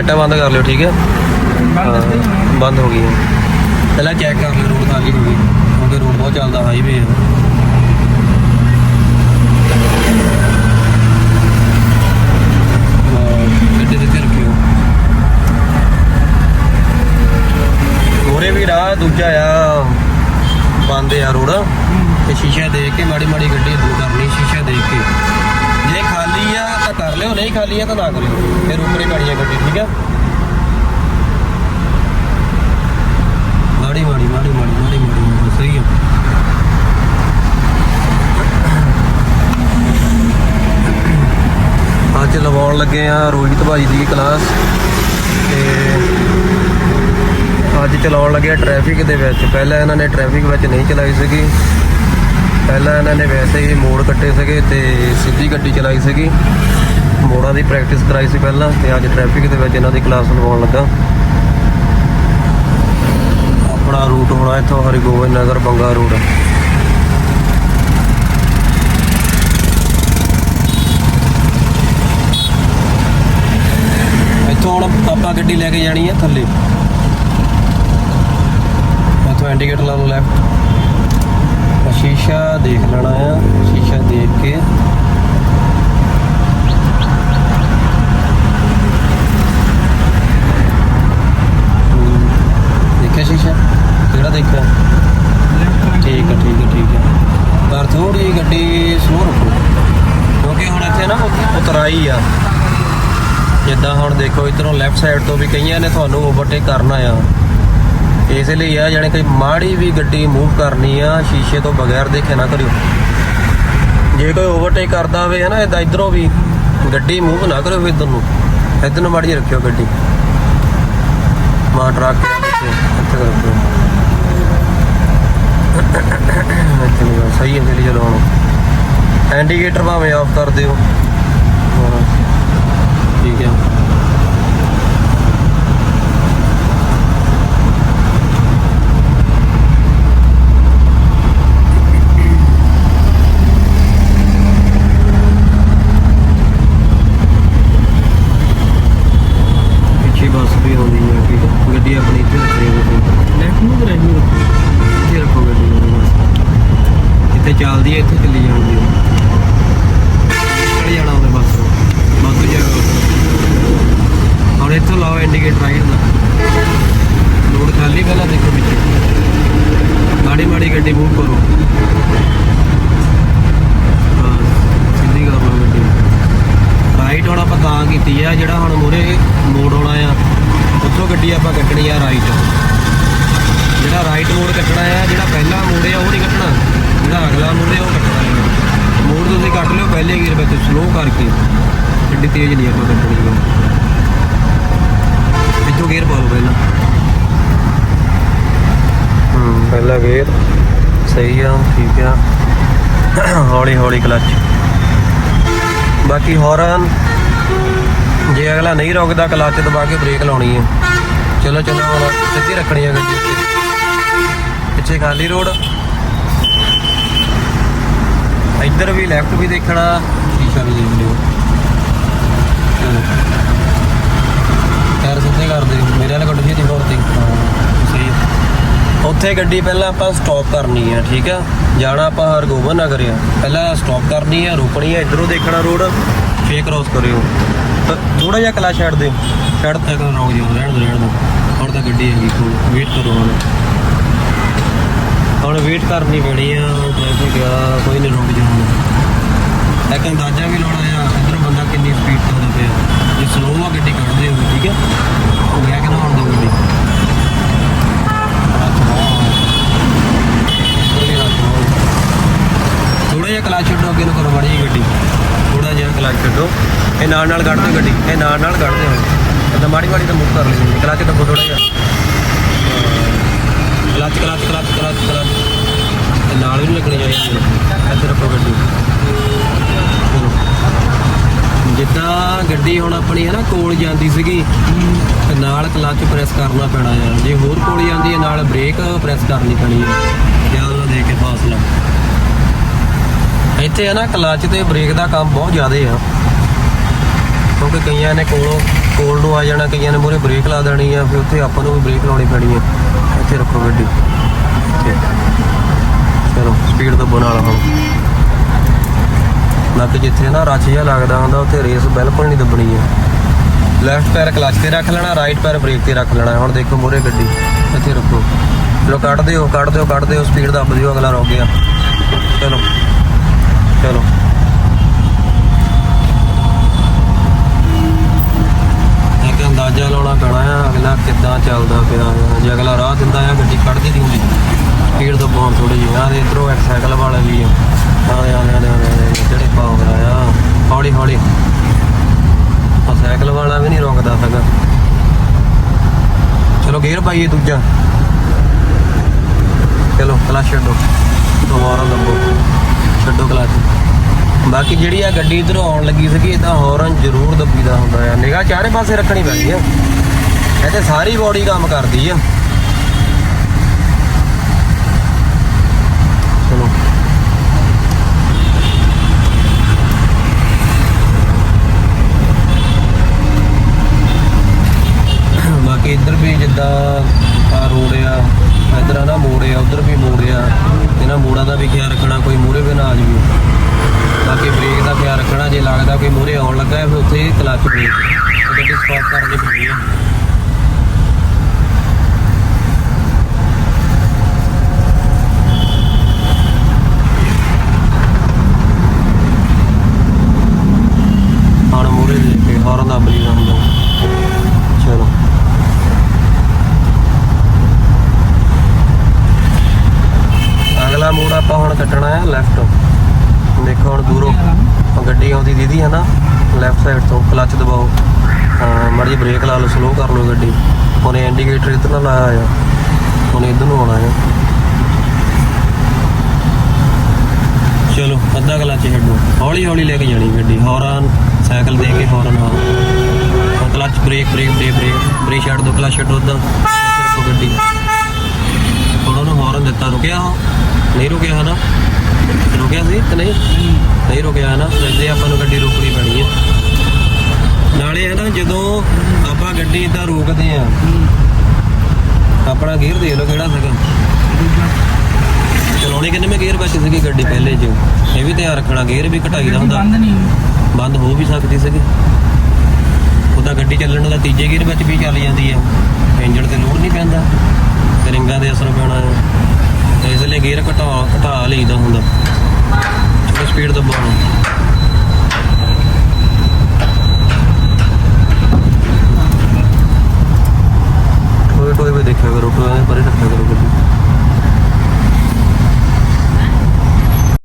ਲਾਈਟਾਂ ਬੰਦ ਕਰ ਲਿਓ ਠੀਕ ਹੈ? ਹਾਂ, ਬੰਦ ਹੋ ਗਈ ਪਹਿਲਾਂ ਚੈੱਕ ਕਰ ਲਿਓ ਰੋਡ ਖਾਲੀ ਹੋ ਗਈ। ਕਿਉਂਕਿ ਰੋਡ ਬਹੁਤ ਚੱਲਦਾ ਹਾਈਵੇ ਹੈ ਹਾਂ, ਗੱਡੀ ਦੇ ਤੇ ਰੱਖਿਓ ਹੋਰੇ ਵੀ ਰਾਹ ਦੂਜਾ ਆ ਬੰਦ ਆ ਰੋਡ ਤੇ ਸ਼ੀਸ਼ਾ ਦੇਖ ਕੇ ਮਾੜੀ ਮਾੜੀ ਗੱਡੀ ਦੂਰ ਕਰਨੀ ਲਿਓ, ਨਹੀਂ ਖਾਲੀ ਆ ਤਾਂ ਨਾ ਕਰਿਓ। ਫਿਰ ਉੱਪਰੇ ਪੈਣੀ ਆ ਗੱਡੀ, ਠੀਕ ਆ ਮਾੜੀ ਮਾੜੀ ਮਾੜੀ ਮਾੜੀ ਮਾੜੀ ਮਾੜੀ ਸਹੀ ਆ ਅੱਜ ਲਵਾਉਣ ਲੱਗੇ ਆ ਰੋਹਿਤ ਭਾਈ ਦੀ ਕਲਾਸ ਤੇ ਅੱਜ ਚਲਾਉਣ ਲੱਗਿਆ ਟ੍ਰੈਫਿਕ ਦੇ ਵਿੱਚ। ਪਹਿਲਾਂ ਇਹਨਾਂ ਨੇ ਟ੍ਰੈਫਿਕ ਵਿੱਚ ਨਹੀਂ ਚਲਾਈ ਸੀਗੀ। ਪਹਿਲਾਂ ਇਹਨਾਂ ਨੇ ਵੈਸੇ ਹੀ ਮੋੜ ਕੱਟੇ ਸੀਗੇ ਤੇ ਸਿੱਧੀ ਗੱਡੀ ਚਲਾਈ ਸੀਗੀ। ਮੋੜਾਂ ਦੀ ਪ੍ਰੈਕਟਿਸ ਕਰਾਈ ਸੀ ਪਹਿਲਾਂ ਤੇ ਅੱਜ ਟ੍ਰੈਫਿਕ ਦੇ ਵਿੱਚ ਇਹਨਾਂ ਦੀ ਕਲਾਸ ਲਵਾਉਣ ਲੱਗਾ। ਆਪਣਾ ਰੂਟ ਹੋਣਾ ਇੱਥੋਂ ਹਰਿਗੋਬਿੰਦ ਨਗਰ, ਬੰਗਾ ਰੋਡ ਇੱਥੋਂ ਹੁਣ ਆਪਾਂ ਗੱਡੀ ਲੈ ਕੇ ਜਾਣੀ ਹੈ ਥੱਲੇ। ਇੱਥੋਂ ਇੰਡੀਕੇਟਰ ਲਾ ਲਓ ਲੈਫਟ ਸ਼ੀਸ਼ਾ ਦੇਖ ਲੈਣਾ ਆ, ਸ਼ੀਸ਼ਾ ਦੇਖ ਕੇ ਹਮ, ਦੇਖਿਆ ਸ਼ੀਸ਼ਾ ਕਿਹੜਾ ਦੇਖਿਆ ਠੀਕ ਹੈ ਠੀਕ ਹੈ ਠੀਕ ਹੈ ਪਰ ਥੋੜੀ ਜਿਹੀ ਗੱਡੀ ਸਲੋ ਰੱਖੋ ਕਿਉਂਕਿ ਹੁਣ ਇੱਥੇ ਨਾ ਉਤ- ਆ। ਜਿੱਦਾਂ ਹੁਣ ਦੇਖੋ, ਇਧਰੋਂ ਲੈਫਟ ਸਾਈਡ ਤੋਂ ਵੀ ਕਈਆਂ ਨੇ ਤੁਹਾਨੂੰ ਓਵਰਟੇਕ ਕਰਨਾ ਆ। ਇਸ ਲਈ ਆ, ਜਾਣੀ ਕਿ ਮਾੜੀ ਵੀ ਗੱਡੀ ਮੂਵ ਕਰਨੀ ਆ, ਸ਼ੀਸ਼ੇ ਤੋਂ ਬਗੈਰ ਦੇਖੇ ਨਾ ਕਰਿਓ। ਜੇ ਕੋਈ ਓਵਰਟੇਕ ਕਰਦਾ ਹੋਵੇ, ਹਨਾ ਇਦਾਂ ਇਧਰੋਂ ਵੀ ਗੱਡੀ ਮੂਵ ਨਾ ਕਰਿਓ ਇਧਰ ਨੂੰ। ਇਧਰ ਨੂੰ ਮਾੜੀ ਰੱਖਿਓ ਗੱਡੀ। ਮਾ ਟਰੱਕ ਇੱਥੇ ਰੱਖਿਓ। ਸਹੀ ਹੈ ਚਲੀ ਚਲੋ ਇੰਡੀਕੇਟਰ ਭਾਵੇਂ ਆਫ ਕਰ ਦਿਓ। ਠੀਕ ਹੈ। ਚੱਲਦੀ ਹੈ ਇੱਥੇ ਚੱਲੀ ਜਾਂਦੀ ਹੈ। ਚੜ ਜਾਣਾ ਉਹਨੇ ਬੱਸ ਬੱਸ ਜਾ ਹੁਣ ਇੱਥੋਂ ਲਾਓ ਇੰਡੀਕੇਟਰ ਰਾਈਟ ਦਾ ਲੋਡ ਖਾਲੀ ਪਹਿਲਾਂ ਦੇਖੋ ਪਿੱਛੇ। ਮਾੜੀ ਮਾੜੀ ਗੱਡੀ ਮੂਵ ਕਰੋ। ਹਾਂ, ਸਿੱਧੀ ਕਰ ਲਓ ਗੱਡੀ। ਰਾਈਟ ਹੁਣ ਆਪਾਂ ਤਾਂ ਕੀਤੀ ਆ, ਜਿਹੜਾ ਹੁਣ ਮੂਰੇ ਮੋੜ ਆਉਣਾ ਆ, ਉੱਥੋਂ ਗੱਡੀ ਆਪਾਂ ਕੱਟਣੀ ਆ ਰਾਈਟ ਜਿਹੜਾ ਰਾਈਟ ਮੋੜ ਕੱਟਣਾ ਆ, ਜਿਹੜਾ ਪਹਿਲਾ ਮੋੜ ਆ, ਉਹ ਨਹੀਂ ਕੱਟਣਾ। ਜਿਹੜਾ ਅਗਲਾ ਮੋੜ ਆ, ਉਹ ਕੱਟਣਾ ਆ। ਮੋੜ ਤੁਸੀਂ ਕੱਟ ਲਿਓ, ਪਹਿਲੇ ਗੇਅਰ ਵਿੱਚ ਸਲੋ ਕਰਕੇ। ਗੱਡੀ ਤੇਜ਼ ਨਹੀਂ ਆਪਾਂ ਕੱਟਣੀ ਹੈ ਗੇਅਰ ਪਾਓ ਪਹਿਲਾਂ। ਹੂੰ, ਪਹਿਲਾ ਗੇਅਰ। ਸਹੀ ਆ, ਠੀਕ ਆ। ਹੌਲੀ ਹੌਲੀ ਕਲਚ। ਬਾਕੀ ਹੌਰਨ, ਜੇ ਅਗਲਾ ਨਹੀਂ ਰੁਕਦਾ, ਕਲਚ ਦਬਾ ਕੇ ਬ੍ਰੇਕ ਲਾਉਣੀ ਹੈ ਚਲੋ ਚਲੋ ਹੁਣ ਸਿੱਧੀ ਰੱਖਣੀ ਹੈ ਗੱਡੀ। ਉੱਤੇ ਪਿੱਛੇ ਖਾਲੀ ਰੋਡ। ਇੱਧਰ ਵੀ ਲੈਫਟ ਵੀ ਦੇਖਣਾ। ਸ਼ੀਸ਼ਾ ਵੀ ਦੇਖ ਲਿਓ ਚਲੋ ਟਾਇਰ ਸਿੱਧੇ ਕਰ ਵਾਲੇ ਗੱਡੀ ਦੀ ਹੋਰ ਤੇ ਸਹੀ ਹੈ। ਉੱਥੇ ਗੱਡੀ ਪਹਿਲਾਂ ਆਪਾਂ ਸਟਾਪ ਕਰਨੀ ਹੈ ਠੀਕ ਆ? ਜਾਣਾ ਆਪਾਂ ਹਰਗੋਬਿੰਦ ਨਗਰ ਆ। ਪਹਿਲਾਂ ਸਟਾਪ ਕਰਨੀ ਹੈ ਰੁਕਣੀ ਹੈ ਇਧਰੋਂ ਦੇਖਣਾ ਰੋਡ ਫੇਰ ਕ੍ਰੋਸ ਕਰਿਓ। ਥੋੜਾ ਜਿਹਾ ਕਲਾ ਛੱਡ ਦਿਓ। ਛੱਡ ਤੱਕ ਰੋਕ ਜਿਓ ਰਹਿਣ ਦਿਓ ਰਹਿਣ ਦਿਓ। ਹੁਣ ਤਾਂ ਗੱਡੀ ਹੈਗੀ ਕੋਲ ਵੇਟ ਕਰੋ ਹੁਣ। ਹੁਣ ਵੇਟ ਕਰਨੀ ਪੈਣੀ ਆ ਟ੍ਰੈਫਿਕ ਆ ਕੋਈ ਨਹੀਂ ਰੁਕ ਜਾ ਹੁਣ ਇੱਕ ਅੰਦਾਜ਼ਾ ਵੀ ਲਾਉਣਾ ਆ ਇਧਰ ਬੰਦਾ ਕਿੰਨੀ ਸਪੀਡ ਤੇ ਆਉਂਦਾ ਪਿਆ। ਸਲੋ ਆ, ਗੱਡੀ ਕੱਢਦੇ ਹੋ ਠੀਕ ਹੈ ਹੋ ਗਿਆ ਕਿ ਨਾ ਹੁਣ ਦੋ ਗੱਡੀ। ਥੋੜਾ ਜਿਹਾ ਕਲਾਚ ਛੱਡੋ, ਅੱਗੇ ਨੂੰ ਕਰੋ ਮਾੜੀ ਜਿਹੀ ਗੱਡੀ। ਥੋੜਾ ਜਿਹਾ ਕਲਾਚ ਛੱਡੋ। ਇਹ ਨਾਲ ਨਾਲ ਕੱਢ ਗੱਡੀ। ਇਹ ਨਾਲ ਨਾਲ ਕੱਢਦੇ ਹੋ ਇਹਦਾ ਮਾੜੀ ਮਾੜੀ ਤਾਂ ਮੁੱਕ ਕਰ ਲਈ ਕਲਾਚ ਦੱਬੋ ਥੋੜਾ ਜਿਹਾ। ਕਲਾਚ ਕਲਾਚ ਕਲਾਚ ਕਲਾਚ ਕਲਾਚ ਨਾਲ ਵੀ ਨਹੀਂ ਲੱਗਣੀ ਚਾਹੀਦੀ। ਇੱਧਰ ਰੱਖੋ ਗੱਡੀ। ਜਿੱਦਾਂ ਗੱਡੀ ਹੁਣ ਆਪਣੀ ਹੈ ਨਾ ਕੋਲ ਜਾਂਦੀ ਸੀਗੀ ਤੇ ਨਾਲ ਕਲੱਚ ਪ੍ਰੈਸ ਕਰਨਾ ਪੈਣਾ ਆ। ਜੇ ਹੋਰ ਕੋਲ ਜਾਂਦੀ ਹੈ ਨਾਲ ਬ੍ਰੇਕ ਪ੍ਰੈਸ ਕਰਨੀ ਪੈਣੀ ਹੈ ਧਿਆਨ ਨਾਲ ਦੇ ਕੇ ਫਾਸਲਾ ਇੱਥੇ ਹੈ ਨਾ ਕਲੱਚ ਤੇ ਬ੍ਰੇਕ ਦਾ ਕੰਮ ਬਹੁਤ ਜ਼ਿਆਦਾ ਆ। ਕਿਉਂਕਿ ਕਈਆਂ ਨੇ ਕੋਲੋਂ ਕੋਲ ਨੂੰ ਆ ਜਾਣਾ ਕਈਆਂ ਨੇ ਮੂਰੇ ਬ੍ਰੇਕ ਲਾ ਦੇਣੀ ਆ ਫਿਰ ਉੱਥੇ ਆਪਾਂ ਨੂੰ ਵੀ ਬ੍ਰੇਕ ਲਾਉਣੀ ਪੈਣੀ ਆ। ਇੱਥੇ ਰੱਖੋ ਗੱਡੀ। ਚਲੋ ਸਪੀਡ ਤੋਂ ਬਣਾ ਲਾ ਹੁਣ। ਬਾਕੀ ਜਿੱਥੇ ਨਾ ਰੱਛ ਜਿਹਾ ਲੱਗਦਾ ਹੁੰਦਾ, ਉੱਥੇ ਰੇਸ ਬਿਲਕੁਲ ਨਹੀਂ ਦੱਬਣੀ ਹੈ ਲੈਫਟ ਪੈਰ ਕਲਚ ਤੇ ਰੱਖ ਲੈਣਾ ਰਾਈਟ ਪੈਰ ਬ੍ਰੇਕ ਤੇ ਰੱਖ ਲੈਣਾ। ਹੁਣ ਦੇਖੋ ਮੂਰੇ ਗੱਡੀ, ਇੱਥੇ ਰੱਖੋ ਚਲੋ ਕੱਢ ਦਿਓ ਕੱਢ ਦਿਓ ਕੱਢ ਦਿਓ ਸਪੀਡ ਦੱਬ ਦਿਓ, ਅਗਲਾ ਰੁਕ ਗਿਆ। ਚਲੋ ਚਲੋ। ਇੱਕ ਅੰਦਾਜ਼ਾ ਲਾਉਣਾ ਪੈਣਾ ਆ, ਅਗਲਾ ਕਿੱਦਾਂ ਚੱਲਦਾ ਪਿਆ ਆ। ਜੇ ਅਗਲਾ ਰਾਹ ਦਿੰਦਾ ਆ, ਗੱਡੀ ਕੱਢਦੀ ਦੀ ਹੁੰਦੀ ਸਪੀਡ ਤੋਂ ਬਹੁਤ ਥੋੜੀ ਜਿਹੀ ਆ ਦੇ ਇਧਰੋਂ ਇੱਕ ਸਾਈਕਲ ਵਾਲਾ ਵੀ ਆ। ਆਲੇ ਆਲੇ ਆਲੇ ਆਲੇ ਜਿਹੜੇ ਪਾਉ ਆ? ਹੌਲੀ ਹੌਲੀ। ਆ ਸਾਈਕਲ ਵਾਲਾ ਵੀ ਨਹੀਂ ਰੁਕਦਾ ਹੈਗਾ। ਚਲੋ, ਗੇਅਰ ਪਾਈਏ ਦੂਜਾ। ਚਲੋ ਕਲਚ ਛੱਡੋ। ਦੁਬਾਰਾ ਲੰਬੋ ਛੱਡੋ ਕਲਚ ਬਾਕੀ ਜਿਹੜੀ ਆ ਗੱਡੀ ਇਧਰੋਂ ਆਉਣ ਲੱਗੀ ਸੀਗੀ ਇਦਾਂ ਹੌਰਨ ਜ਼ਰੂਰ ਦੱਬੀਦਾ ਹੁੰਦਾ ਆ। ਨਿਗਾਹ ਚਾਰੇ ਪਾਸੇ ਰੱਖਣੀ ਪੈਂਦੀ ਆ। ਇਹ ਤੇ ਸਾਰੀ ਬੋਡੀ ਕੰਮ ਕਰਦੀ ਆ ਚਲੋ ਬਾਕੀ ਇੱਧਰ ਵੀ ਜਿੱਦਾਂ ਆ ਰੋਡ ਆ ਇੱਧਰ ਆ ਨਾ ਮੋੜ ਆ ਉਧਰ ਵੀ ਮੋੜ ਆ ਇਹਨਾਂ ਮੋੜਾਂ ਦਾ ਵੀ ਖਿਆਲ ਰੱਖਣਾ, ਕੋਈ ਮੂਹਰੇ ਵੀ ਨਾ ਆ ਜਾਵੇ। ਬਾਕੀ ਬ੍ਰੇਕ ਦਾ ਖਿਆਲ ਰੱਖਣਾ, ਜੇ ਲੱਗਦਾ ਕੋਈ ਮੂਹਰੇ ਆਉਣ ਲੱਗਾ ਹੈ, ਫਿਰ ਉੱਥੇ ਕਲੱਚ ਬ੍ਰੇਕ ਤੇ ਗੱਡੀ ਸਟਾਪ ਕਰਨੀ ਪੈਂਦੀ ਹੈ ਹੁਣ ਮੂਹਰੇ ਦੇ ਕੇ ਹੌਰਨ ਦਾ ਬਲੀ ਦਾ ਹੁੰਦਾ ਚਲੋ ਅਗਲਾ ਮੋੜ ਆਪਾਂ ਹੁਣ ਕੱਟਣਾ ਹੈ ਲੈਫਟ ਦੇਖੋ ਹੁਣ ਦੂਰੋਂ ਗੱਡੀ ਆਉਂਦੀ ਦੀਦੀ ਹੈ ਨਾ ਲੈਫਟ ਸਾਈਡ ਤੋਂ ਕਲੱਚ ਦਬਾਓ। ਹਾਂ ਬ੍ਰੇਕ ਲਾ ਲਓ ਸਲੋ ਕਰ ਲਓ ਗੱਡੀ। ਉਹਨੇ ਇੰਡੀਕੇਟਰ ਇੱਧਰ ਨਾਲ ਲਾਇਆ ਆ। ਉਹਨੇ ਇੱਧਰ ਨੂੰ ਆਉਣਾ ਹੈ ਚਲੋ, ਅੱਧਾ ਕਲੱਚ ਛੱਡੋ। ਹੌਲੀ ਹੌਲੀ ਲੈ ਕੇ ਜਾਣੀ ਗੱਡੀ। ਹੌਰਨ ਸਾਈਕਲ ਦੇ ਕੇ ਹੌਰਨ ਆ clutch brake brake brake brake brake ਛੱਡ ਦੋ ਕਲੱਚ ਛੱਡੋ ਅੱਧਾ। ਇੱਥੇ ਗੱਡੀ। ਹੁਣ ਉਹਨੂੰ ਹੌਰਨ ਦਿੱਤਾ। ਰੁਕਿਆ ਉਹ? ਨਹੀਂ ਰੁਕਿਆ ਹਨਾ। ਰੁਕਿਆ ਸੀ ਕਿ ਨਹੀਂ? ਨਹੀਂ ਰੁਕਿਆ ਹਨਾ। ਵੈਸੇ ਆਪਾਂ ਨੂੰ ਗੱਡੀ ਰੋਕਣੀ ਪੈਣੀ ਹੈ ਨਾਲੇ ਹੈ ਨਾ ਜਦੋਂ ਆਪਾਂ ਗੱਡੀ ਇਦਾਂ ਰੋਕਦੇ ਆ ਆਪਣਾ ਗੇਅਰ ਦੇਖ ਲਓ ਕਿਹੜਾ ਸੀਗਾ। ਚਲਾਉਣੇ ਕਿੰਨੇ ਮੈਂ ਗੇਅਰ ਵਿੱਚ ਸੀਗੀ ਗੱਡੀ ਪਹਿਲੇ 'ਚ। ਇਹ ਵੀ ਧਿਆਨ ਰੱਖਣਾ ਗੇਅਰ ਵੀ ਘਟਾਈ ਦਾ ਹੁੰਦਾ। ਬੰਦ ਨਹੀਂ। ਬੰਦ ਹੋ ਵੀ ਸਕਦੀ ਸੀਗੀ। ਉਹਦਾ ਗੱਡੀ ਚੱਲਣ ਦਾ ਤੀਜੇ ਗੇਅਰ ਵਿੱਚ ਵੀ ਚੱਲ ਜਾਂਦੀ ਹੈ ਇੰਜਣ ਤੇ ਲੋਡ ਨਹੀਂ ਪੈਂਦਾ। ਰਿੰਗਾਂ ਦੇ ਅਸਰ ਪੈਣਾ ਹੈ ਇਸ ਲਈ ਗੇਅਰ ਘਟਾ ਘਟਾ ਲਈਦਾ ਹੁੰਦਾ। ਚਲੋ ਸਪੀਡ ਦਬਾਉਣਾ